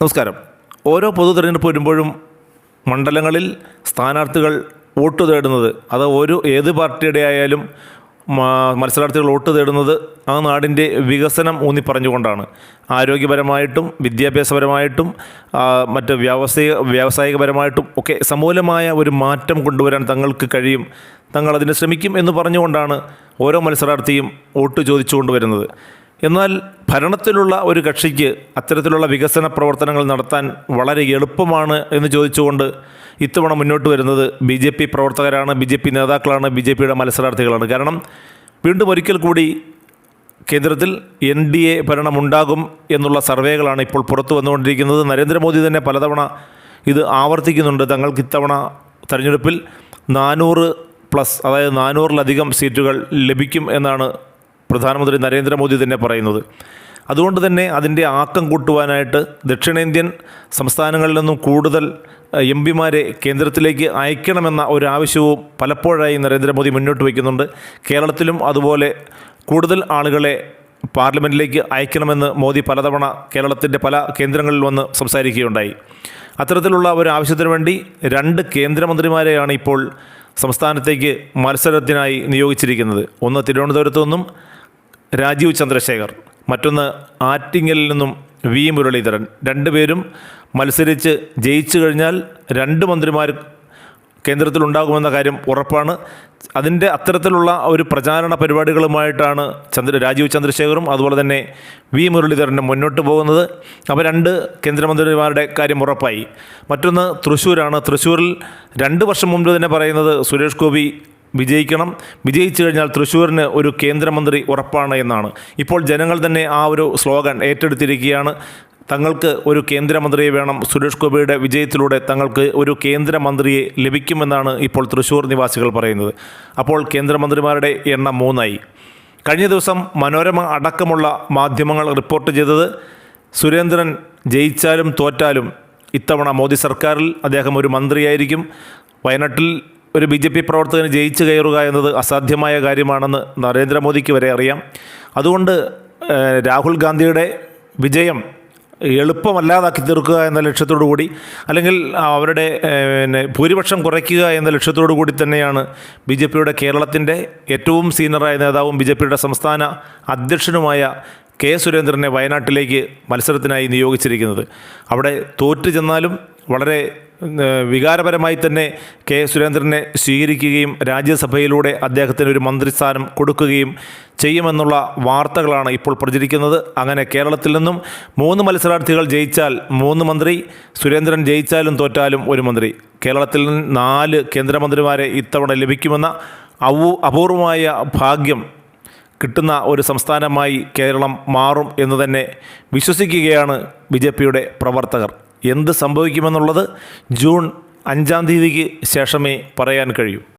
നമസ്കാരം. ഓരോ പൊതു തിരഞ്ഞെടുപ്പ് വരുമ്പോഴും മണ്ഡലങ്ങളിൽ സ്ഥാനാർത്ഥികൾ വോട്ട് തേടുന്നത് അത് ഒരു ഏത് പാർട്ടിയുടെ ആയാലും മത്സരാർത്ഥികൾ വോട്ട് തേടുന്നത് ആ നാടിന്റെ വികസനം ഊന്നി പറഞ്ഞുകൊണ്ടാണ്. ആരോഗ്യപരമായിട്ടും വിദ്യാഭ്യാസപരമായിട്ടും മറ്റ് വ്യാവസായിക വ്യാവസായികപരമായിട്ടും ഒക്കെ സമൂലമായ ഒരു മാറ്റം കൊണ്ടുവരാൻ തങ്ങൾക്ക് കഴിയും. തങ്ങൾ അതിന് ശ്രമിക്കും എന്ന് പറഞ്ഞുകൊണ്ടാണ് ഓരോ മത്സരാർത്ഥിയും വോട്ട് ചോദിച്ചുകൊണ്ട് വരുന്നത്. എന്നാൽ ഭരണത്തിലുള്ള ഒരു കക്ഷിക്ക് അത്തരത്തിലുള്ള വികസന പ്രവർത്തനങ്ങൾ നടത്താൻ വളരെ എളുപ്പമാണ് എന്ന് ചോദിച്ചുകൊണ്ട് ഇത്തവണ മുന്നോട്ട് വരുന്നത് ബി ജെ പി പ്രവർത്തകരാണ് ബി ജെ പി നേതാക്കളാണ് ബി ജെ പിയുടെ മത്സരാർത്ഥികളാണ്. കാരണം വീണ്ടും ഒരിക്കൽ കൂടി കേന്ദ്രത്തിൽ എൻ ഡി എ ഭരണമുണ്ടാകും എന്നുള്ള സർവേകളാണ് ഇപ്പോൾ പുറത്തു വന്നുകൊണ്ടിരിക്കുന്നത്. നരേന്ദ്രമോദി തന്നെ പലതവണ ഇത് ആവർത്തിക്കുന്നുണ്ട്. തങ്ങൾക്ക് ഇത്തവണ തെരഞ്ഞെടുപ്പിൽ നാനൂറ് പ്ലസ് അതായത് നാനൂറിലധികം സീറ്റുകൾ ലഭിക്കും എന്നാണ് പ്രധാനമന്ത്രി നരേന്ദ്രമോദി തന്നെ പറയുന്നത്. അതുകൊണ്ട് തന്നെ അതിന്റെ ആക്കം കൂട്ടുവാനായിട്ട് ദക്ഷിണേന്ത്യൻ സംസ്ഥാനങ്ങളിൽ നിന്നും കൂടുതൽ എം പിമാരെ കേന്ദ്രത്തിലേക്ക് അയക്കണമെന്ന ഒരാവശ്യവും പലപ്പോഴായി നരേന്ദ്രമോദി മുന്നോട്ട് വയ്ക്കുന്നുണ്ട്. കേരളത്തിലും അതുപോലെ കൂടുതൽ ആളുകളെ പാർലമെന്റിലേക്ക് അയക്കണമെന്ന് മോദി പലതവണ കേരളത്തിന്റെ പല കേന്ദ്രങ്ങളിൽ വന്ന് സംസാരിക്കുകയുണ്ടായി. അത്തരത്തിലുള്ള ഒരു ആവശ്യത്തിന് വേണ്ടി രണ്ട് കേന്ദ്രമന്ത്രിമാരെയാണ് ഇപ്പോൾ സംസ്ഥാനത്തേക്ക് മത്സരത്തിനായി നിയോഗിച്ചിരിക്കുന്നത്. ഒന്ന് തിരുവനന്തപുരത്തു നിന്നും രാജീവ് ചന്ദ്രശേഖർ മറ്റൊന്ന് ആറ്റിങ്ങലിൽ നിന്നും വി. മുരളീധരൻ. രണ്ടുപേരും മത്സരിച്ച് ജയിച്ചു കഴിഞ്ഞാൽ രണ്ട് മന്ത്രിമാർ കേന്ദ്രത്തിലുണ്ടാകുമെന്ന കാര്യം ഉറപ്പാണ്. അതിന്റെ അത്തരത്തിലുള്ള ഒരു പ്രചാരണ പരിപാടികളുമായിട്ടാണ് ചന്ദ്ര രാജീവ് ചന്ദ്രശേഖറും അതുപോലെ തന്നെ വി. മുരളീധരനും മുന്നോട്ട് പോകുന്നത്. അപ്പോൾ രണ്ട് കേന്ദ്രമന്ത്രിമാരുടെ കാര്യം ഉറപ്പായി. മറ്റൊന്ന് തൃശ്ശൂരാണ്. തൃശ്ശൂരിൽ രണ്ട് വർഷം മുമ്പ് തന്നെ പറയുന്നത് സുരേഷ് ഗോപി വിജയിക്കണം. വിജയിച്ചു കഴിഞ്ഞാൽ തൃശ്ശൂരിന് ഒരു കേന്ദ്രമന്ത്രി ഉറപ്പാണ് എന്നാണ്. ഇപ്പോൾ ജനങ്ങൾ തന്നെ ആ ഒരു സ്ലോഗൻ ഏറ്റെടുത്തിരിക്കുകയാണ്. തങ്ങൾക്ക് ഒരു കേന്ദ്രമന്ത്രിയെ വേണം. സുരേഷ് ഗോപിയുടെ വിജയത്തിലൂടെ തങ്ങൾക്ക് ഒരു കേന്ദ്രമന്ത്രിയെ ലഭിക്കുമെന്നാണ് ഇപ്പോൾ തൃശ്ശൂർ നിവാസികൾ പറയുന്നത്. അപ്പോൾ കേന്ദ്രമന്ത്രിമാരുടെ എണ്ണം മൂന്നായി. കഴിഞ്ഞ ദിവസം മനോരമ അടക്കമുള്ള മാധ്യമങ്ങൾ റിപ്പോർട്ട് ചെയ്തത് സുരേന്ദ്രൻ ജയിച്ചാലും തോറ്റാലും ഇത്തവണ മോദി സർക്കാരിൽ അദ്ദേഹം ഒരു മന്ത്രിയായിരിക്കും. വയനാട്ടിൽ ഒരു ബി ജെ പി പ്രവർത്തകന് ജയിച്ചു കയറുക എന്നത് അസാധ്യമായ കാര്യമാണെന്ന് നരേന്ദ്രമോദിക്ക് വരെ അറിയാം. അതുകൊണ്ട് രാഹുൽ ഗാന്ധിയുടെ വിജയം എളുപ്പമല്ലാതാക്കി തീർക്കുക എന്ന ലക്ഷ്യത്തോടു കൂടി അല്ലെങ്കിൽ അവരുടെ പിന്നെ ഭൂരിപക്ഷം കുറയ്ക്കുക എന്ന ലക്ഷ്യത്തോടു കൂടി തന്നെയാണ് ബി ജെ പിയുടെ കേരളത്തിന്റെ ഏറ്റവും സീനിയറായ നേതാവും ബി ജെ പിയുടെ സംസ്ഥാന അധ്യക്ഷനുമായ കെ സുരേന്ദ്രനെ വയനാട്ടിലേക്ക് മത്സരത്തിനായി നിയോഗിച്ചിരിക്കുന്നത്. അവിടെ തോറ്റു ചെന്നാലും വളരെ വികാരപരമായി തന്നെ കെ സുരേന്ദ്രനെ സ്വീകരിക്കുകയും രാജ്യസഭയിലൂടെ അദ്ദേഹത്തിന് ഒരു മന്ത്രിസ്ഥാനം കൊടുക്കുകയും ചെയ്യുമെന്നുള്ള വാർത്തകളാണ് ഇപ്പോൾ പ്രചരിക്കുന്നത്. അങ്ങനെ കേരളത്തിൽ നിന്നും മൂന്ന് മത്സരാർത്ഥികൾ ജയിച്ചാൽ മൂന്ന് മന്ത്രി സുരേന്ദ്രൻ ജയിച്ചാലും തോറ്റാലും ഒരു മന്ത്രി. കേരളത്തിൽ നിന്ന് നാല് കേന്ദ്രമന്ത്രിമാരെ ഇത്തവണ ലഭിക്കുമെന്ന അവൂ അപൂർവമായ ഭാഗ്യം കിട്ടുന്ന ഒരു സംസ്ഥാനമായി കേരളം മാറും എന്ന് തന്നെ വിശ്വസിക്കുകയാണ് ബി പ്രവർത്തകർ. എന്ത് സംഭവിക്കുമെന്നുള്ളത് ജൂൺ അഞ്ചാം തീയതിക്ക് ശേഷമേ പറയാൻ കഴിയൂ.